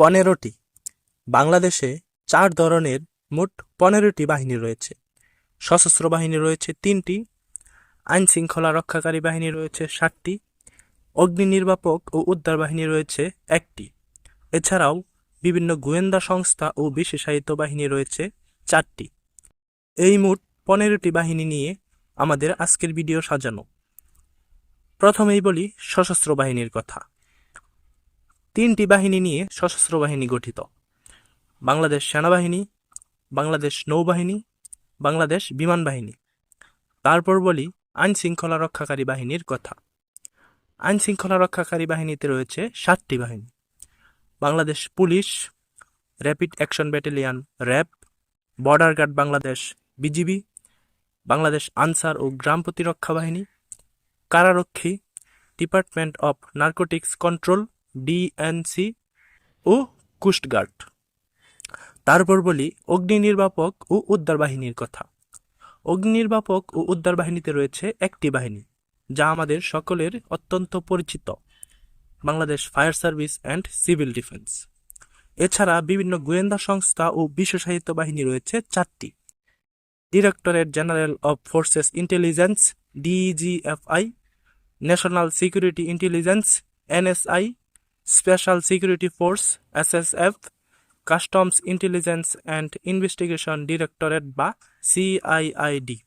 পনেরোটি। বাংলাদেশে চার ধরনের মোট পনেরোটি বাহিনী রয়েছে। সশস্ত্র বাহিনী রয়েছে তিনটি আইন শৃঙ্খলা রক্ষাকারী বাহিনী রয়েছে ষাটটি অগ্নি নির্বাপক ও উদ্ধার বাহিনী রয়েছে একটি। এছাড়াও বিভিন্ন গোয়েন্দা সংস্থা ও বিশেষায়িত বাহিনী রয়েছে চারটি। এই মোট পনেরোটি বাহিনী নিয়ে আমাদের আজকের ভিডিও সাজানো। প্রথমেই বলি সশস্ত্র বাহিনীর কথা। তিনটি বাহিনী নিয়ে সশস্ত্র বাহিনী গঠিত। বাংলাদেশ সেনাবাহিনী, বাংলাদেশ নৌবাহিনী, বাংলাদেশ বিমান বাহিনী। তারপর বলি আইন শৃঙ্খলা রক্ষাকারী বাহিনীর কথা। আইন শৃঙ্খলা রক্ষাকারী বাহিনীতে রয়েছে সাতটি বাহিনী। Bangladesh police, rapid action battalion RAB, border guard Bangladesh BGB, Bangladesh Ansar ও গ্রাম প্রতিরক্ষা বাহিনী, কারারক্ষী, department of narcotics control DNC O coast guard. তারপর বলি অগ্নি নির্বাপক ও উদ্ধার বাহিনীর কথা। অগ্নি নির্বাপক ও উদ্ধার বাহিনীতে রয়েছে একটি বাহিনী, যা আমাদের সকলের অত্যন্ত পরিচিত, Bangladesh fire service and civil defence. এছাড়া বিভিন্ন গোয়েন্দা সংস্থা ও বিশেষায়িত বাহিনী রয়েছে চারটি। Directorate general of forces intelligence, DGFI, national security intelligence, NSI special security force SSF customs intelligence and investigation directorate বা সিআইআইডি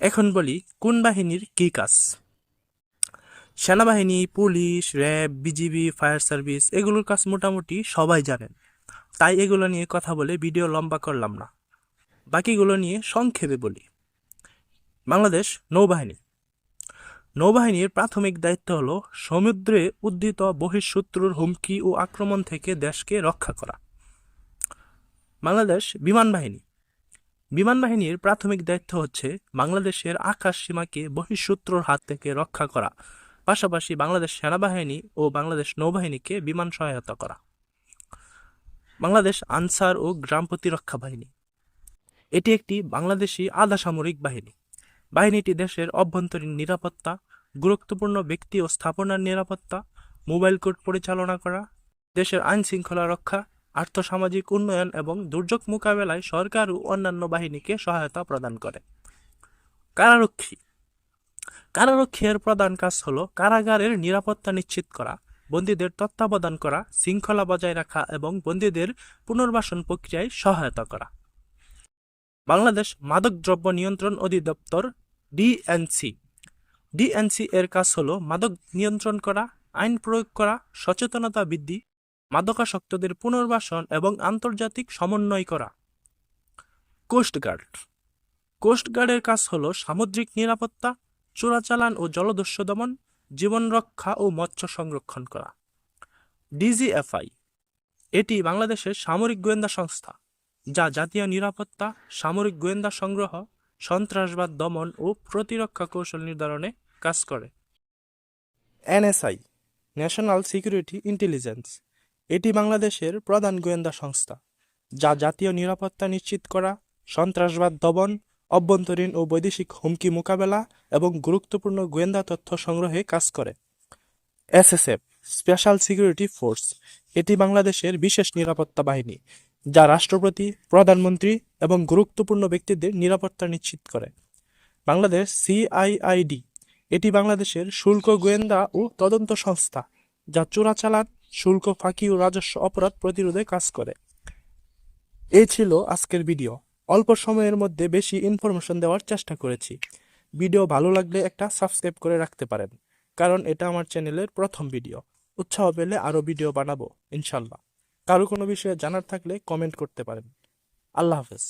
এখন বলি, কোন বাহিনীর কী কাজ? সেনাবাহিনী, police, RAB, BGB, fire service, এগুলোর কাজ মোটামুটি সবাই জানেন। তাই এগুলো নিয়ে কথা বলে ভিডিও লম্বা করলাম না। বাকিগুলো নিয়ে সংক্ষেপে বলি। বাংলাদেশ নৌবাহিনী। নৌবাহিনীর প্রাথমিক দায়িত্ব হল সমুদ্রে উদ্দিত বহিঃশত্রুর হুমকি ও আক্রমণ থেকে দেশকে রক্ষা করা। বাংলাদেশ বিমান বাহিনী। বিমান বাহিনীর প্রাথমিক দায়িত্ব হচ্ছে বাংলাদেশের আকাশ সীমাকে বহিঃশত্রুর হাত থেকে রক্ষা করা, পাশাপাশি বাংলাদেশ সেনাবাহিনী ও বাংলাদেশ নৌবাহিনীকে বিমান সহায়তা করা। বাংলাদেশ আনসার ও গ্রাম প্রতিরক্ষা বাহিনী। এটি একটি বাংলাদেশি আধা সামরিক বাহিনী। বাহিনীটি দেশের অভ্যন্তরীণ নিরাপত্তা, গুরুত্বপূর্ণ ব্যক্তি ও স্থাপনার নিরাপত্তা, মোবাইল কোড পরিচালনা করা, দেশের আইন শৃঙ্খলা রক্ষা, আর্থসামাজিক উন্নয়ন এবং দুর্যোগ মোকাবেলায় সরকার ও অন্যান্য বাহিনীকে সহায়তা প্রদান করে। কারারক্ষী। কারারক্ষী এর প্রধান কাজ হল কারাগারের নিরাপত্তা নিশ্চিত করা, বন্দীদের তত্ত্বাবধান করা, শৃঙ্খলা বজায় রাখা এবং বন্দীদের পুনর্বাসন প্রক্রিয়ায় সহায়তা করা। বাংলাদেশ মাদকদ্রব্য নিয়ন্ত্রণ অধিদপ্তর ডিএনসি ডিএনসি এর কাজ হল মাদক নিয়ন্ত্রণ করা, আইন প্রয়োগ করা, সচেতনতা বৃদ্ধি, মাদকাসক্তদের পুনর্বাসন এবং আন্তর্জাতিক সমন্বয় করা। কোস্টগার্ড কোস্টগার্ডের কাজ হল সামুদ্রিক নিরাপত্তা, চোরাচালান ও জলদস্যু দমন, জীবন রক্ষা ও মৎস্য সংরক্ষণ করা। ডিজিএফআই এটি বাংলাদেশের সামরিক গোয়েন্দা সংস্থা, যা জাতীয় নিরাপত্তা, সামরিক গোয়েন্দা সংগ্রহ সন্ত্রাসবাদ, দমন ও প্রতিরক্ষা কৌশল নির্ধারণে কাজ করে। এনএসআই ন্যাশনাল সিকিউরিটি ইন্টেলিজেন্স এটি বাংলাদেশের প্রধান গোয়েন্দা সংস্থা, যা জাতীয় নিরাপত্তা নিশ্চিত করা, সন্ত্রাসবাদ দমন, অভ্যন্তরীণ ও বৈদেশিক হুমকি মোকাবেলা এবং গুরুত্বপূর্ণ গোয়েন্দা তথ্য সংগ্রহে কাজ করে। এসএসএফ স্পেশাল সিকিউরিটি ফোর্স এটি বাংলাদেশের বিশেষ নিরাপত্তা বাহিনী যা রাষ্ট্রপতি, প্রধানমন্ত্রী এবং গুরুত্বপূর্ণ ব্যক্তিদের নিরাপত্তা নিশ্চিত করে। বাংলাদেশ সিআইআইডি এটি বাংলাদেশের শুল্ক গোয়েন্দা ও তদন্ত সংস্থা, যা চোরাচালান, শুল্ক, ফাঁকি ও রাজস্ব অপরাধ প্রতিরোধে কাজ করে। এই ছিল আজকের ভিডিও। অল্প সময়ের মধ্যে বেশি ইনফরমেশন দেওয়ার চেষ্টা করেছি। ভিডিও ভালো লাগলে একটা সাবস্ক্রাইব করে রাখতে পারেন, কারণ এটা আমার চ্যানেলের প্রথম ভিডিও। উৎসাহ পেলে আরও ভিডিও বানাবো, ইনশাল্লাহ। কারও কোনো বিষয়ে জানার থাকলে কমেন্ট করতে পারেন। আল্লাহ হাফেজ।